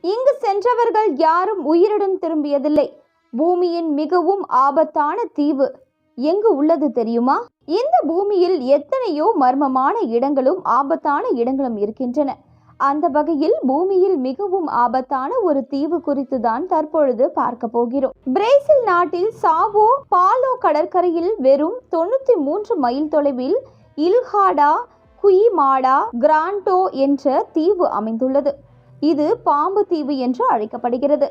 இங்கு சென்றவர்கள் யாரும் உயிருடன் திரும்பியதில்லை. பூமியின் மிகவும் ஆபத்தான தீவு. எங்கு உள்ளது தெரியுமா? இந்த பூமியில் எத்தனையோ மர்மமான இடங்களும் ஆபத்தான இடங்களும் இருக்கின்றன. அந்த வகையில் பூமியில் மிகவும் ஆபத்தான ஒரு தீவு குறித்து தான் தற்பொழுது பார்க்க போகிறோம். பிரேசில் நாட்டில் சாவோ பாலோ கடற்கரையில் வெறும் தொண்ணூத்தி மூன்று மைல் தொலைவில் இல்ஹாடா குயிமாடா கிராண்டோ என்ற தீவு அமைந்துள்ளது. இது பாம்பு தீவு என்று அழைக்கப்படுகிறது.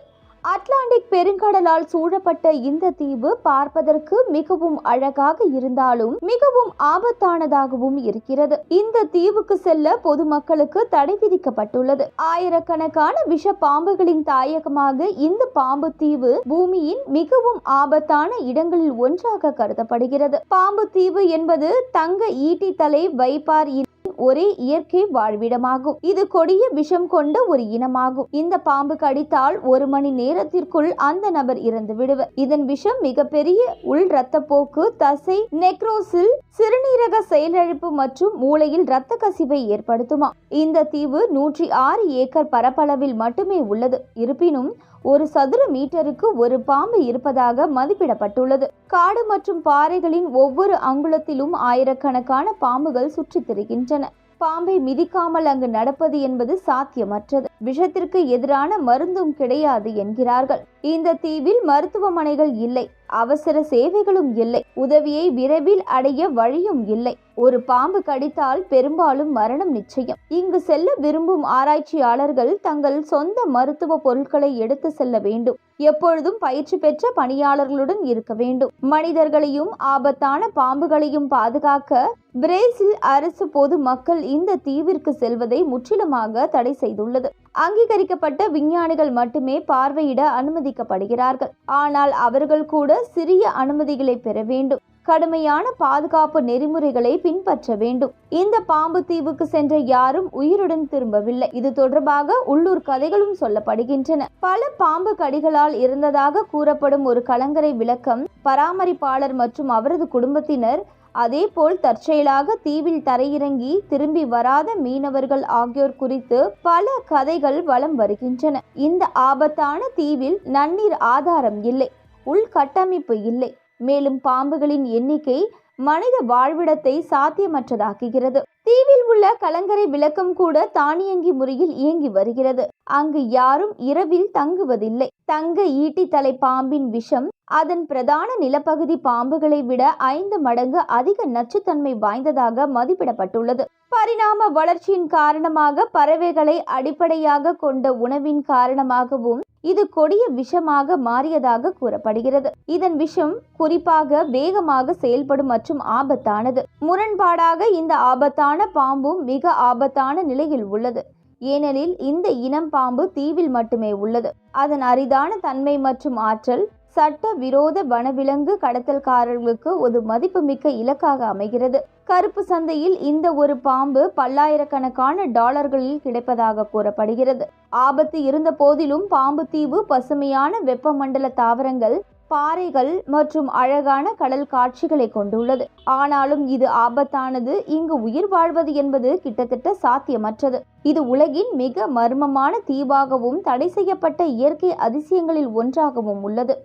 அட்லாண்டிக் பெருங்கடலால் சூழப்பட்ட இந்த தீவு பார்ப்பதற்கு மிகவும் அழகாக இருந்தாலும் மிகவும் ஆபத்தானதாகவும் இருக்கிறது. இந்த தீவுக்கு செல்ல பொதுமக்களுக்கு தடை விதிக்கப்பட்டுள்ளது. ஆயிரக்கணக்கான விஷ பாம்புகளின் தாயகமாக இந்த பாம்பு தீவு பூமியின் மிகவும் ஆபத்தான இடங்களில் ஒன்றாக கருதப்படுகிறது. பாம்பு தீவு என்பது தங்க ஈட்டி தலை வைப்பார் ஒரே இயற்கை வாழ்விடமாகும். இது கொடிய விஷம் கொண்ட ஒரு இனமாகும். இந்த பாம்பு கடித்தால் ஒரு மணி நேரத்திற்குள் அந்த நபர் இறந்து விடுவர். இதன் விஷம் மிகப்பெரிய உள் இரத்தப்போக்கு தசை நெக்ரோசில் சிறுநீரக செயலிழப்பு மற்றும் மூளையில் இரத்த கசிவை ஏற்படுத்துமா? இந்த தீவு நூற்றி ஆறு ஏக்கர் பரப்பளவில் மட்டுமே உள்ளது. இருப்பினும் ஒரு சதுர மீட்டருக்கு ஒரு பாம்பு இருப்பதாக மதிப்பிடப்பட்டுள்ளது. காடு மற்றும் பாறைகளின் ஒவ்வொரு அங்குலத்திலும் ஆயிரக்கணக்கான பாம்புகள் சுற்றித் திரிகின்றன. பாம்பை மிதிக்காமல் அங்கு நடப்பது என்பது சாத்தியமற்றது. விஷத்திற்கு எதிரான மருந்தும் கிடையாது என்கிறார்கள். இந்த தீவில் மருத்துவமனைகள் இல்லை அவசர சேவைகளும் இல்லை உதவியை விரைவில் அடைய வழியும் இல்லை. ஒரு பாம்பு கடித்தால் பெரும்பாலும் மரணம் நிச்சயம். இங்கு செல்ல விரும்பும் ஆராய்ச்சியாளர்கள் தங்கள் சொந்த மருத்துவ பொருட்களை எடுத்து செல்ல வேண்டும். எப்பொழுதும் பயிற்சி பெற்ற பணியாளர்களுடன் இருக்க வேண்டும். மனிதர்களையும் ஆபத்தான பாம்புகளையும் பாதுகாக்க பிரேசில் அரசு பொது மக்கள் இந்த தீவிற்கு செல்வதை முற்றிலுமாக தடை செய்துள்ளது. அங்கீகரிக்கப்பட்ட விஞ்ஞானிகள் மட்டுமே பார்வையிட அனுமதிக்கப்படுகிறார்கள். ஆனால் அவர்கள் கூட சிறிய அனுமதிகளை பெற வேண்டும். கடுமையான பாதுகாப்பு நெறிமுறைகளை பின்பற்ற வேண்டும். இந்த பாம்பு தீவுக்கு சென்ற யாரும் உயிருடன் திரும்பவில்லை. இது தொடர்பாக உள்ளூர் கதைகளும் சொல்லப்படுகின்றன. பல பாம்பு கடிகளால் இருந்ததாக கூறப்படும் ஒரு கலங்கரை விளக்கம் பராமரிப்பாளர் மற்றும் அவரது குடும்பத்தினர் அதேபோல் தற்செயலாக தீவில் தரையிறங்கி திரும்பி வராத மீனவர்கள் ஆகியோர் குறித்து பல கதைகள் வலம் வருகின்றன. இந்த ஆபத்தான தீவில் நன்னீர் ஆதாரம் இல்லை உள்கட்டமைப்பு இல்லை. மேலும் பாம்புகளின் எண்ணிக்கை மனித வாழ்விடத்தை சாத்தியமற்றதாக்குகிறது. தீவில் உள்ள கலங்கரை விளக்கம் கூட தானியங்கி முறையில் இயங்கி வருகிறது. அங்கு யாரும் இரவில் தங்குவதில்லை. தங்க ஈட்டி தலை பாம்பின் விஷம் அதன் பிரதான நிலப்பகுதி பாம்புகளை விட ஐந்து மடங்கு அதிக நச்சுத்தன்மை வாய்ந்ததாக மதிப்பிடப்பட்டுள்ளது. பரிணாம வளர்ச்சியின் காரணமாக பறவைகளை அடிப்படையாக கொண்ட உணவின் காரணமாகவும் இது கொடிய விஷமாக மாறியதாக கூறப்படுகிறது. இதன் விஷம் குறிப்பாக வேகமாக செயல்படும் மற்றும் ஆபத்தானது. முரண்பாடாக இந்த ஆபத்தான பாம்பும் மிக ஆபத்தான நிலையில் உள்ளது. ஏனெனில் இந்த இனம் பாம்பு தீவில் மட்டுமே உள்ளது. அதன் அரிதான தன்மை மற்றும் ஆற்றல் சட்ட விரோத வனவிலங்கு கடத்தல்காரர்களுக்கு ஒரு மதிப்புமிக்க இலக்காக அமைகிறது. கருப்பு சந்தையில் இந்த ஒரு பாம்பு பல்லாயிரக்கணக்கான டாலர்களில் கிடைப்பதாக கூறப்படுகிறது. ஆபத்து இருந்த போதிலும் பாம்பு தீவு பசுமையான வெப்பமண்டல தாவரங்கள் பாறைகள் மற்றும் அழகான கடல் காட்சிகளை கொண்டுள்ளது. ஆனாலும் இது ஆபத்தானது. இங்கு உயிர் வாழ்வது என்பது கிட்டத்தட்ட சாத்தியமற்றது. இது உலகின் மிக மர்மமான தீவாகவும் தடை செய்யப்பட்ட இயற்கை அதிசயங்களில் ஒன்றாகவும் உள்ளது.